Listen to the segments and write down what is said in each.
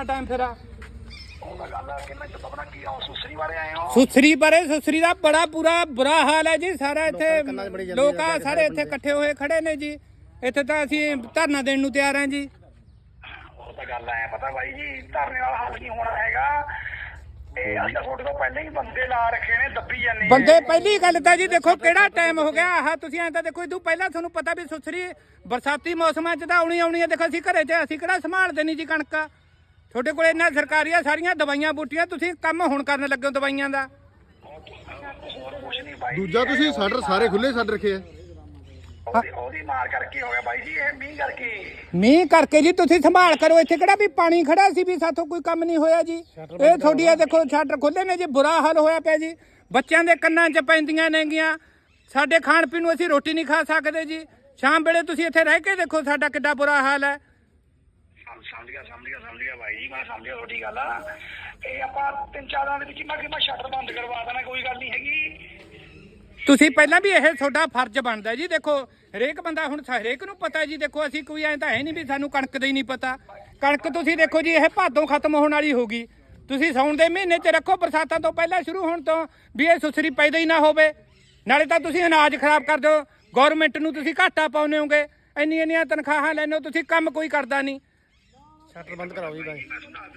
ਕਰਨਾ ਟਾਈਮ ਫਿਰ ਸੁਸਰੀ ਬਾਰੇ ਸੁਸਰੀ ਦਾ ਬੜਾ ਪੂਰਾ ਬੁਰਾ ਹਾਲ ਹੈ ਜੀ ਸਾਰਾ ਇੱਥੇ ਲੋਕ ਆ ਸਾਰੇ ਇੱਥੇ ਇਕੱਠੇ ਹੋਏ ਖੜੇ ਨੇ ਜੀ। ਇੱਥੇ ਤਾਂ ਅਸੀਂ ਧਰਨਾ ਦੇਣ ਨੂੰ ਤਿਆਰ ਹਾਂ ਜੀ। ਉਹ ਤਾਂ ਗੱਲ ਐ ਪਤਾ ਬਾਈ ਜੀ ਧਰਨੇ ਵਾਲਾ ਹੱਲ ਨਹੀਂ ਹੋਣਾ ਹੈਗਾ। ਇਹ ਅਸੀਂ ਤਾਂ ਤੁਹਾਡੇ ਤੋਂ ਪਹਿਲਾਂ ਹੀ ਬੰਦੇ ਲਾ ਰੱਖੇ ਨੇ ਦੱਬੀ ਜਾਂਦੇ ਆ। ਬੰਦੇ ਪਹਿਲੀ ਗੱਲ ਤਾਂ ਜੀ ਦੇਖੋ ਕਿਹੜਾ ਟਾਈਮ ਹੋ ਗਿਆ। ਆਹ ਤੁਸੀਂ ਐਂ ਤਾਂ ਦੇਖੋ ਇਦੋਂ ਪਹਿਲਾਂ ਤੁਹਾਨੂੰ ਪਤਾ ਵੀ ਸੁਸਰੀ ਬਰਸਾਤੀ ਮੌਸਮਾਂ 'ਚ ਤਾਂ ਆਉਣੀ ਆਉਣੀ ਹੈ ਦੇਖੋ ਅਸੀਂ ਘਰੇ 'ਚ ਅਸੀਂ ਕਿਹੜਾ ਸੰਭਾਲਦੇ ਨਹੀਂ ਜੀ ਕਣਕ। ਤੁਹਾਡੇ ਕੋਲ ਇੰਨਾ ਸਰਕਾਰੀਆਂ ਸਾਰੀਆਂ ਦਵਾਈਆਂ ਬੂਟੀਆਂ ਤੁਸੀਂ ਕੰਮ ਹੁਣ ਕਰਨ ਲੱਗੇ ਹੋ ਦਵਾਈਆਂ ਦਾ। ਹੋਰ ਕੁਛ ਨਹੀਂ ਬਾਈ ਦੂਜਾ ਤੁਸੀਂ ਸ਼ਟਰ ਸਾਰੇ ਖੁੱਲੇ ਛੱਡ ਰੱਖੇ ਆ। ਉਹਦੀ ਮਾਰ ਕਰਕੇ ਹੋ ਗਿਆ ਬਾਈ ਜੀ ਇਹ ਮੀਂਹ ਕਰਕੇ। ਮੀਂਹ ਕਰਕੇ ਜੀ ਤੁਸੀਂ ਸੰਭਾਲ ਕਰੋ ਇੱਥੇ ਕਿਹੜਾ ਵੀ ਪਾਣੀ ਖੜਾ ਸੀ ਵੀ ਸਾਥੋਂ ਕੋਈ ਕੰਮ ਨਹੀਂ ਹੋਇਆ ਜੀ। ਇਹ ਤੁਹਾਡੀ ਆ ਦੇਖੋ ਸ਼ਟਰ ਖੋਲੇ ਨੇ ਜੀ ਬੁਰਾ ਹਾਲ ਹੋਇਆ ਪਿਆ ਜੀ। ਬੱਚਿਆਂ ਦੇ ਕੰਨਾਂ 'ਚ ਪੈਂਦੀਆਂ ਨੇਗੀਆਂ। ਸਾਡੇ ਖਾਣ ਪੀਣ ਨੂੰ ਅਸੀਂ ਰੋਟੀ ਨਹੀਂ ਖਾ ਸਕਦੇ ਜੀ। ਸ਼ਾਮ ਵੇਲੇ ਤੁਸੀਂ ਇੱਥੇ ਰਹਿ ਕੇ ਦੇਖੋ ਸਾਡਾ ਕਿੱਡਾ ਬੁਰਾ ਹਾਲ ਹੈ। ਗਿਆ, ਸਮਝ ਗਿਆ ਸਮਝ ਗਿਆ ਬਾਈ ਮੈਂ ਸਮਝ ਗਿਆ ਤੁਹਾਡੀ ਗੱਲ। ਇਹ ਆਪਾਂ ਤਿੰਨ ਚਾਰ ਦਿਨਾਂ ਦੇ ਵਿੱਚ ਮੈਂ ਕਿ ਸ਼ਟਰ ਬੰਦ ਕਰਵਾ ਦੇਣਾ, ਕੋਈ ਗੱਲ ਨਹੀਂ ਹੈਗੀ। ਤੁਸੀਂ ਪਹਿਲਾਂ ਵੀ ਇਹ ਤੁਹਾਡਾ ਫਰਜ਼ ਬਣਦਾ ਜੀ, ਦੇਖੋ, ਹਰੇਕ ਬੰਦਾ ਹੁਣ ਹਰੇਕ ਨੂੰ ਪਤਾ ਜੀ, ਦੇਖੋ, ਅਸੀਂ ਕੋਈ ਐਂ ਤਾਂ ਹੈ ਨਹੀਂ ਵੀ ਸਾਨੂੰ ਕਣਕ ਦਾ ਹੀ ਨਹੀਂ ਪਤਾ। ਕਣਕ ਤੁਸੀਂ ਦੇਖੋ ਜੀ, ਇਹ ਭਾਦੋਂ ਖਤਮ ਹੋਣ ਵਾਲੀ ਹੋਗੀ ਤੁਸੀਂ ਸੌਣ ਦੇ ਮਹੀਨੇ 'ਚ ਰੱਖੋ, ਬਰਸਾਤਾਂ ਤੋਂ ਪਹਿਲਾਂ ਸ਼ੁਰੂ ਹੋਣ ਤੋਂ ਵੀ ਇਹ ਸੁਸਰੀ ਪੈਦਾ ਹੀ ਨਾ ਹੋਵੇ। ਨਾਲੇ ਤਾਂ ਤੁਸੀਂ ਅਨਾਜ ਖਰਾਬ ਕਰ ਦਿਓ। ਗਵਰਨਮੈਂਟ ਨੂੰ ਤੁਸੀਂ ਘਾਟਾ ਪਾਉਂਦੇ ਹੋਗੇ। ਇੰਨੀਆਂ ਇੰਨੀਆਂ ਤਨਖਾਹਾਂ ਲੈਂਦੇ ਹੋ, ਤੁਸੀਂ ਕੰਮ ਕੋਈ ਕਰਦਾ ਨਹੀਂ। ਸ਼ਟਰ ਬੰਦ ਕਰਾਓ ਜੀ ਦੱਸਦਾ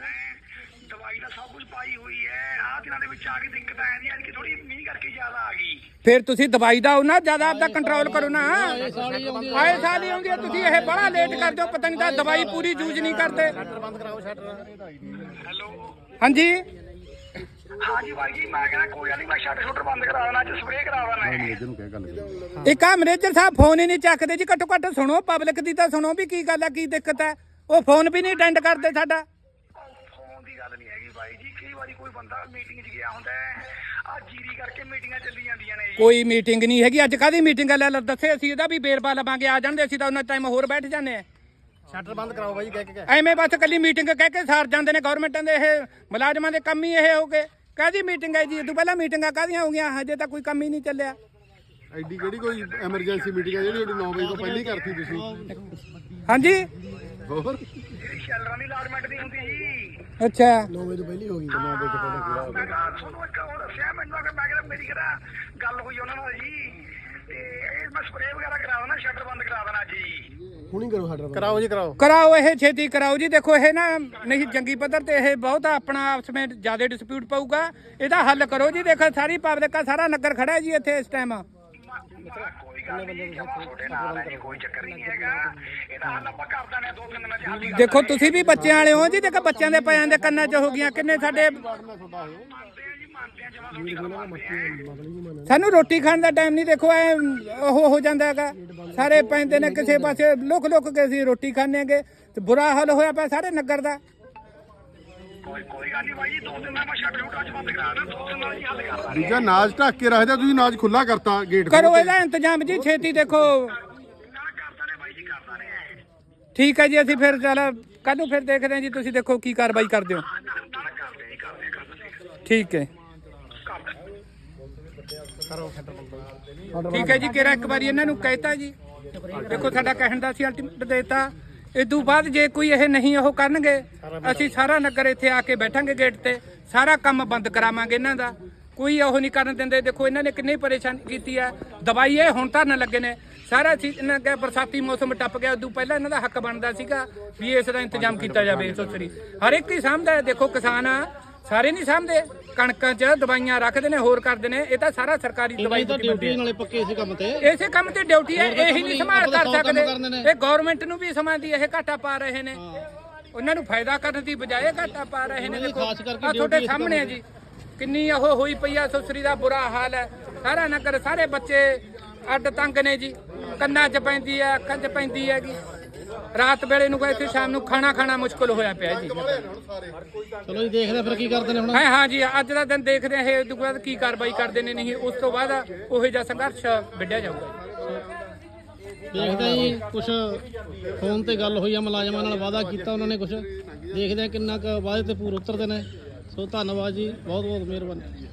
ਦਵਾਈ ਦਾ ਸਭ ਕੁਝ ਪਾਈ ਹੋਈ ਹੈ। ਆਹ ਦਿਨਾਂ ਦੇ ਵਿੱਚ ਆ ਕੇ ਦਿੱਕਤ ਆ ਜਾਂਦੀ ਹੈ ਕਿ ਥੋੜੀ ਮੀਂਹ ਕਰਕੇ ਜ਼ਿਆਦਾ ਆ ਗਈ। ਫਿਰ ਤੁਸੀਂ ਦਵਾਈ ਦਾ ਉਹਨਾਂ ਜ਼ਿਆਦਾ ਆਪਦਾ ਕੰਟਰੋਲ ਕਰੋ ਨਾ। ਆਏ ਸਾਲ ਹੀ ਆਉਂਦੀ ਹੈ। ਤੁਸੀਂ ਇਹ ਬੜਾ ਲੇਟ ਕਰਦੇ ਹੋ ਪਤਾ ਨਹੀਂ ਤਾਂ ਦਵਾਈ ਪੂਰੀ ਯੂਜ਼ ਨਹੀਂ ਕਰਦੇ। ਬੰਦ ਕਰਾਓ ਸ਼ਟਰ। ਹੈਲੋ? ਹਾਂਜੀ? ਹਾਂਜੀ ਬਾਈ ਜੀ ਮੈਂ ਕਹਿੰਦਾ ਕੋਈ ਗੱਲ ਨਹੀਂ ਮੈਂ ਸ਼ਟਰ ਸ਼ਟਰ ਬੰਦ ਕਰਾ ਦੇਣਾ ਅੱਜ ਸਪਰੇਅ ਕਰਾ ਦੇਣਾ ਹੈ ਨੂੰ ਇੱਕ ਆ ਮੈਨੇਜਰ ਸਾਹਿਬ ਫੋਨ ਹੀ ਨਹੀਂ ਚੱਕਦੇ ਜੀ ਘੱਟੋ ਘੱਟ ਸੁਣੋ ਪਬਲਿਕ ਦੀ ਤਾਂ ਸੁਣੋ ਵੀ ਕੀ ਗੱਲ ਹੈ ਕੀ ਦਿੱਕਤ ਹੈ ਉਹ ਫੋਨ ਵੀ ਨਹੀਂ ਅਟੈਂਡ ਕਰਦੇ ਸਾਡਾ। ਫੋਨ ਦੀ ਗੱਲ ਨਹੀਂ ਹੈਗੀ ਬਾਈ ਜੀ ਕਈ ਵਾਰੀ ਕੋਈ ਬੰਦਾ ਮੀਟਿੰਗ 'ਚ ਗਿਆ ਹੁੰਦਾ ਹੈ ਆ ਜੀਰੀ ਕਰਕੇ ਮੀਟਿੰਗਾਂ ਚੱਲੀ ਜਾਂਦੀਆਂ ਨੇ ਜੀ। ਕੋਈ ਮੀਟਿੰਗ ਨਹੀਂ ਹੈਗੀ ਅੱਜ ਕਾਦੀ ਮੀਟਿੰਗ ਹੈ ਲੈ ਲੈ ਦੱਸੇ ਅਸੀਂ ਇਹਦਾ ਵੀ ਬੇਰਬਾ ਲਵਾਂਗੇ ਆ ਜਾਣਦੇ ਅਸੀਂ ਤਾਂ ਉਹਨਾਂ ਟਾਈਮ ਹੋਰ ਬੈਠ ਜਾਂਦੇ ਆ। ਸ਼ਟਰ ਬੰਦ ਕਰਾਓ ਬਾਈ ਕਹਿ ਕੇ ਐਵੇਂ ਬਸ ਕੱਲੀ ਮੀਟਿੰਗ ਕਹਿ ਕੇ ਸਾਰ ਜਾਂਦੇ ਨੇ ਗਵਰਨਮੈਂਟਾਂ ਦੇ ਇਹ ਮੁਲਾਜ਼ਮਾਂ ਦੇ ਕੰਮ ਹੀ ਇਹ ਹੋ ਗਏ ਕਾਦੀ ਮੀਟਿੰਗ ਹੈ ਜੀ? ਇਹ ਤੋਂ ਪਹਿਲਾਂ ਮੀਟਿੰਗਾਂ ਕਾਦੀਆਂ ਹੋ ਗਈਆਂ? ਹਜੇ ਤਾਂ ਕੋਈ ਕੰਮ ਹੀ ਨਹੀਂ ਚੱਲਿਆ। ਐਡੀ ਕਿਹੜੀ ਕੋਈ ਐਮਰਜੈਂਸੀ ਮੀਟਿੰਗ ਹੈ ਜਿਹੜੀ ਤੁਹਾਡੀ 9 ਵਜੇ ਤੋਂ ਪਹਿਲਾਂ ਹੀ ਕਰਤੀ ਤੁਸੀਂ? ਹਾਂਜੀ? ਹੋਰ? ਸ਼ੈਲਰਾਂ ਦੀ ਅਲਾਟਮੈਂਟ ਨਹੀਂ ਹੁੰਦੀ ਜੀ ਅੱਛਾ। 9 ਵਜੇ ਤੋਂ ਪਹਿਲਾਂ ਹੀ ਹੋ ਗਈ ਹਾਂ, ਮੈਂ ਕਿਹਾ ਤੁਹਾਨੂੰ ਇੱਕ ਹੋਰ ਦੱਸਿਆ ਮੈਨੂੰ ਕਿ ਮੈਂ ਕਿਹਾ ਮੇਰੀ ਕਿਹੜਾ ਗੱਲ ਹੋਈ ਉਹਨਾਂ ਨਾਲ ਜੀ। ਤੇ ਇਹ ਮੈਂ ਸਪਰੇਅ ਵਗੈਰਾ ਕਰਾ ਦੇਣਾ ਸ਼ਟਰ ਬੰਦ ਕਰਾ ਦੇਣਾ ਜੀ ਹੁਣੀ ਕਰੋ ਸ਼ਟਰ ਕਰਾਓ ਜੀ ਕਰਾਓ। ਕਰਾਓ ਇਹ ਛੇਤੀ ਕਰਾਓ ਜੀ। ਦੇਖੋ ਇਹ ਨਾ ਨਹੀਂ ਜੰਗੀ ਪੱਧਰ ਤੇ ਇਹ ਬਹੁਤ ਆਪਣਾ ਆਪਸ ਵਿੱਚ ਜ਼ਿਆਦਾ ਡਿਸਪਿਊਟ ਪਊਗਾ। ਇਹਦਾ ਹੱਲ ਕਰੋ ਜੀ। ਦੇਖੋ ਸਾਰੀ ਪਬਲਿਕ ਆ ਸਾਰਾ ਨਗਰ ਖੜਾ ਹੈ ਜੀ ਇੱਥੇ ਇਸ ਟਾਈਮ ਮੈਂ ਕੋਈ ਗੱਲ ਨਹੀਂ ਜਮਾ ਤੁਹਾਡੇ ਨਾਲ ਹੈ ਜੀ ਕੋਈ ਚੱਕਰ ਹੀ ਨਹੀਂ ਹੈਗਾ। ਇਹਦਾ ਹੱਲ ਆਪਾਂ ਕਰ ਦਾਂਗੇ ਦੋ ਤਿੰਨ ਦਿਨਾਂ 'ਚ ਹੱਲ ਹੀ ਕਰ ਦੇਖੋ ਤੁਸੀਂ ਵੀ ਬੱਚਿਆਂ ਵਾਲੇ ਹੋ ਜੀ ਦੇਖੋ ਬੱਚਿਆਂ ਦੇ ਪਿਆਂ ਦੇ ਕੰਨਾਂ 'ਚ ਹੋ ਗਈਆਂ ਕਿੰਨੇ ਸਾਡੇ ਮੰਨਦੇ ਆ ਜੀ ਮੰਨਦੇ ਆ ਜਮਾ ਤੁਹਾਡੀ ਗੱਲ ਮੰਨਦੇ ਆ। ਸਾਨੂੰ ਰੋਟੀ ਖਾਣ ਦਾ ਟਾਈਮ ਨਹੀਂ ਦੇਖੋ ਐ ਉਹ ਹੋ ਜਾਂਦਾ ਹੈਗਾ। ਸਾਰੇ ਪੈਂਦੇ ਨੇ ਕਿਸੇ ਪਾਸੇ ਲੁਕ ਲੁਕ ਕੇ ਅਸੀਂ ਰੋਟੀ ਖਾਂਦੇ ਹੈਗੇ ਤੇ ਬੁਰਾ ਹਾਲ ਹੋਇਆ ਪਿਆ ਸਾਰੇ ਨਗਰ ਦਾ। ਕੋਈ ਕੋਈ ਗੱਲ ਨਹੀਂ ਬਾਈ ਜੀ ਦੋ ਦਿਨਾਂ ਮੈਂ ਸ਼ਟਰ ਸ਼ਟਰ ਅੱਜ ਬੰਦ ਕਰਾ ਦੇਣਾ ਦੋ ਦਿਨਾਂ 'ਚ ਹੀ ਹੱਲ ਕਰ ਦਾਂਗੇ ਦੂਜਾ ਨਾਜ ਢੱਕ ਕੇ ਰੱਖਦੇ ਤੁਸੀਂ ਨਾਜ ਖੁੱਲਾ ਕਰਤਾ ਗੇਟ ਕਰੋ ਇਹਦਾ ਇੰਤਜ਼ਾਮ ਜੀ ਛੇਤੀ ਦੇਖੋ। ਨਾ ਕਰਦਾ ਨੇ ਬਾਈ ਜੀ ਕਰਦਾ ਨੇ ਠੀਕ ਹੈ ਜੀ ਅਸੀਂ ਫਿਰ ਚੱਲ ਕੱਲ ਨੂੰ ਫਿਰ ਦੇਖਦੇ ਹਾਂ ਜੀ ਤੁਸੀਂ ਦੇਖੋ ਕੀ ਕਾਰਵਾਈ ਕਰਦੇ ਹੋ। ਨਾ ਨਾ ਕਰਦੇ ਜੀ ਕਰਦੇ ਕਰਦੇ ਠੀਕ ਹੈ। ਠੀਕ ਹੈ ਜੀ ਕਿਹੜਾ ਇੱਕ ਵਾਰੀ ਇਹਨਾਂ ਨੂੰ ਕਹਿਤਾ ਜੀ। ਦੇਖੋ ਸਾਡਾ ਕਹਿਣ ਦਾ ਸੀ ਅਲਟੀਮੇਟ ਦੇਤਾ। ਇਸ ਤੋਂ ਬਾਅਦ ਜੇ ਕੋਈ ਇਹ ਨਹੀਂ ਉਹ ਕਰਨਗੇ ਅਸੀਂ ਸਾਰਾ ਨਗਰ ਇੱਥੇ ਆ ਕੇ ਬੈਠਾਂਗੇ ਗੇਟ ਤੇ ਸਾਰਾ ਕੰਮ ਬੰਦ ਕਰਾਵਾਂਗੇ ਇਹਨਾਂ ਦਾ। ਕੋਈ ਉਹ ਨਹੀਂ ਕਰਨ ਦਿੰਦੇ ਦੇਖੋ ਇਹਨਾਂ ਨੇ ਕਿੰਨੀ ਪਰੇਸ਼ਾਨੀ ਕੀਤੀ ਹੈ। ਦਵਾਈ ਇਹ ਹੁਣ ਧਰਨ ਲੱਗੇ ਨੇ। ਸਾਰਾ ਸੀ ਇਹਨਾਂ ਦਾ ਬਰਸਾਤੀ ਮੌਸਮ ਟੱਪ ਗਿਆ ਉਦੋਂ ਪਹਿਲਾਂ ਇਹਨਾਂ ਦਾ ਹੱਕ ਬਣਦਾ ਸੀਗਾ ਵੀ ਇਸ ਦਾ ਇੰਤਜ਼ਾਮ ਕੀਤਾ ਜਾਵੇ ਇਸ ਹਰ ਇੱਕ ਹੀ ਸਾਹਮਣੇ ਦੇਖੋ ਕਿਸਾਨ ਆ ਸਾਰੇ ਨਹੀਂ ਸਾਹਮਣੇ ਕਣਕਾਂ 'ਚ ਦਵਾਈਆਂ ਰੱਖਦੇ ਨੇ ਹੋਰ ਕਰਦੇ ਨੇ ਇਹ ਤਾਂ ਸਾਰਾ ਸਰਕਾਰੀ ਦਵਾਈ ਦੀ ਡਿਊਟੀ ਆ। ਨਾਲੇ ਪੱਕੇ ਇਸੇ ਕੰਮ ਤੇ। ਇਸੇ ਕੰਮ ਤੇ ਡਿਊਟੀ ਹੈ ਇਹੀ ਨਹੀਂ ਸੰਭਾਲ ਕਰ ਸੌ ਸਕਦੇ। ਇਹ ਗਵਰਨਮੈਂਟ ਨੂੰ ਵੀ ਸਮਾਂ ਦੀ ਇਹ ਘਾਟਾ ਪਾ ਰਹੇ ਨੇ। ਉਹਨਾਂ ਨੂੰ ਫਾਇਦਾ ਕਰਨ ਦੀ ਬਜਾਏ ਘਾਟਾ ਪਾ ਰਹੇ ਨੇ। ਦੇਖੋ ਆਹ ਤੁਹਾਡੇ ਸਾਹਮਣੇ ਹੈ ਜੀ। ਕਿੰਨੀ ਉਹ ਹੋਈ ਪਈ ਆ ਸੁਸਰੀ ਦਾ ਬੁਰਾ ਹਾਲ ਹੈ। ਸਾਰਾ ਨਗਰ ਸਾਰੇ ਬੱਚੇ ਅੱਡ ਤੰਗ ਨੇ ਜੀ। ਕੰਨਾਂ 'ਚ ਪੈਂਦੀ ਹੈ ਅੱਖਾਂ 'ਚ ਪੈਂਦੀ ਹੈਗੀ। ਰਾਤ ਵੇਲੇ ਨੂੰ ਇੱਥੇ ਸ਼ਾਮ ਨੂੰ ਖਾਣਾ ਖਾਣਾ ਮੁਸ਼ਕਲ ਹੋਇਆ ਪਿਆ ਜੀ। ਚਲੋ ਜੀ ਦੇਖਦੇ ਆ ਫਿਰ ਕੀ ਕਰਦੇ ਨੇ ਹੁਣ। ਹਾਂ ਹਾਂ ਜੀ ਅੱਜ ਦਾ ਦਿਨ ਦੇਖਦੇ ਹਾਂ ਇਹ ਤੋਂ ਬਾਅਦ ਕੀ ਕਾਰਵਾਈ ਕਰਦੇ ਨੇ ਨਹੀਂ ਉਸ ਤੋਂ ਬਾਅਦ ਉਹੋ ਜਿਹਾ ਸੰਘਰਸ਼ ਵਿੱਢਿਆ ਜਾਊਗਾ ਦੇਖਦੇ ਆ ਜੀ ਕੁਝ ਫੋਨ ਤੇ ਗੱਲ ਹੋਈ ਆ ਮੁਲਾਜ਼ਮਾਂ ਨਾਲ ਵਾਅਦਾ ਕੀਤਾ ਉਹਨਾਂ ਨੇ ਕੁਝ ਦੇਖਦੇ ਆ ਕਿੰਨਾ ਕੁ ਵਾਅਦੇ ਤੇ ਪੂਰ ਉਤਰਦੇ ਨੇ। ਸੋ ਧੰਨਵਾਦ ਜੀ ਬਹੁਤ ਬਹੁਤ ਮਿਹਰਬਾਨੀ।